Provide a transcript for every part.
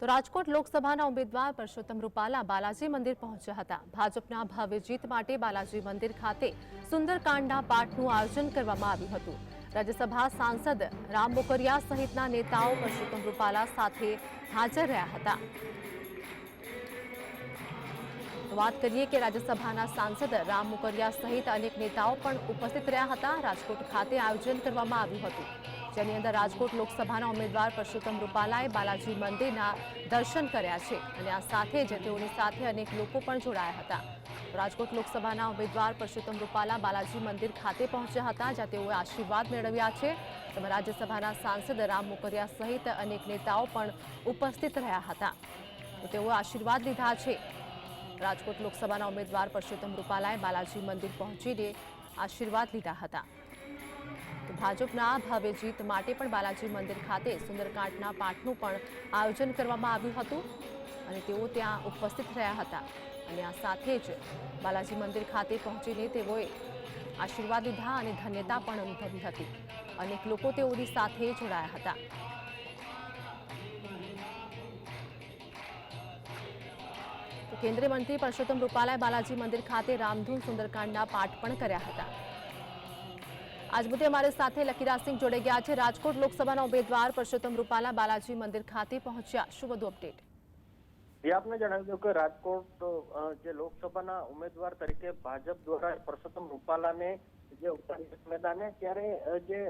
તો રાજકોટ લોકસભાના ઉમેદવાર પરસોત્તમ રૂપાલા બાલાજી મંદિર પહોંચ્યા હતા. ભાજપના ભવ્ય જીત માટે બાલાજી મંદિર ખાતે સુંદરકાંડના પાઠનું આયોજન કરવામાં આવ્યું હતું. રાજ્યસભા સાંસદ રામ મોકરિયા સહિતના નેતાઓ પરસોત્તમ રૂપાલા સાથે હાજર રહ્યા હતા. વાત કરીએ કે રાજ્યસભાના સાંસદ રામ મુકરિયા સહિત અનેક નેતાઓ પણ ઉપસ્થિત રહ્યા હતા. રાજકોટ ખાતે આયોજન કરવામાં આવ્યું હતું. જેની અંદર રાજકોટ લોકસભાના ઉમેદવાર પરસોત્તમ રૂપાલાએ બાલાજી મંદિરના દર્શન કર્યા છે અને આ સાથે જ તેઓની સાથે અનેક લોકો પણ જોડાયા હતા. રાજકોટ લોકસભાના ઉમેદવાર પરસોત્તમ રૂપાલા બાલાજી મંદિર ખાતે પહોંચ્યા હતા, જ્યાં તેઓએ આશીર્વાદ મેળવ્યા છે. તેમાં રાજ્યસભાના સાંસદ રામ મોકરિયા સહિત અનેક નેતાઓ પણ ઉપસ્થિત રહ્યા હતા. તેઓએ આશીર્વાદ લીધા છે. રાજકોટ લોકસભાના ઉમેદવાર પરસોત્તમ રૂપાલાએ બાલાજી મંદિર પહોંચીને આશીર્વાદ લીધા હતા. ભાજપના ભવ્ય જીત માટે પણ બાલાજી મંદિર ખાતે સુંદરકાંડના પાઠનું પણ આયોજન કરવામાં આવ્યું હતું અને તેઓ ત્યાં ઉપસ્થિત રહ્યા હતા. અને આ સાથે જ બાલાજી મંદિર ખાતે પહોંચીને તેઓએ આશીર્વાદ લીધા અને ધન્યતા પણ અનુભવી હતી. અનેક લોકો તેઓની સાથે જોડાયા હતા. કેન્દ્રીય મંત્રી પરસોત્તમ રૂપાલાએ બાલાજી મંદિર ખાતે રામધૂન સુંદરકાંડના પાઠ પણ કર્યા હતા. આજ મુદ્દે અમારી સાથે લકીરાજસિંહ જોડાઈ ગયા છે. રાજકોટ લોકસભાના ઉમેદવાર પરસોત્તમ રૂપાલા બાલાજી મંદિર ખાતે પહોંચ્યા. શું વધુ અપડેટ? જે આપને જણાવી દઉં કે રાજકોટ જે લોકસભાના ઉમેદવાર તરીકે ભાજપ દ્વારા પરસોત્તમ રૂપાલાને જે ઉતારી મેદાને, ત્યારે જે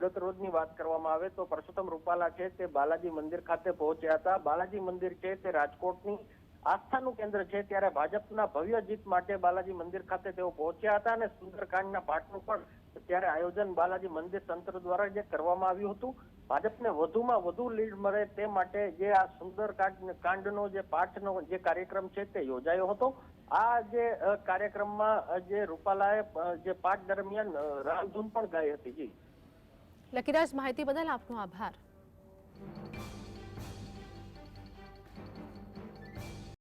ગત રોજની વાત કરવામાં આવે તો પરસોત્તમ રૂપાલા છે તે બાલાજી મંદિર ખાતે પહોંચ્યા હતા. બાલાજી મંદિર છે તે રાજકોટની આસ્થાનું કેન્દ્ર છે ત્યારે ભાજપના ભવ્ય જીત માટે બાલાજી મંદિર ખાતે તેઓ પહોંચ્યા હતા અને સુંદરકાંડના પાઠનું પણ ત્યારે આયોજન બાલાજી મંદિર તંત્ર દ્વારા જે કરવામાં આવ્યું હતું. ભાજપને વધુમાં વધુ લીડ મળે તે માટે જે આ સુંદરકાંડ કાંડનો જે પાઠનો જે કાર્યક્રમ છે તે યોજાયો હતો. આ જે કાર્યક્રમમાં જે રૂપાલાએ જે પાઠ દરમિયાન રામધૂન પણ ગાઈ હતી. જી. લકીરાજ, માહિતી બદલ આપનો આભાર.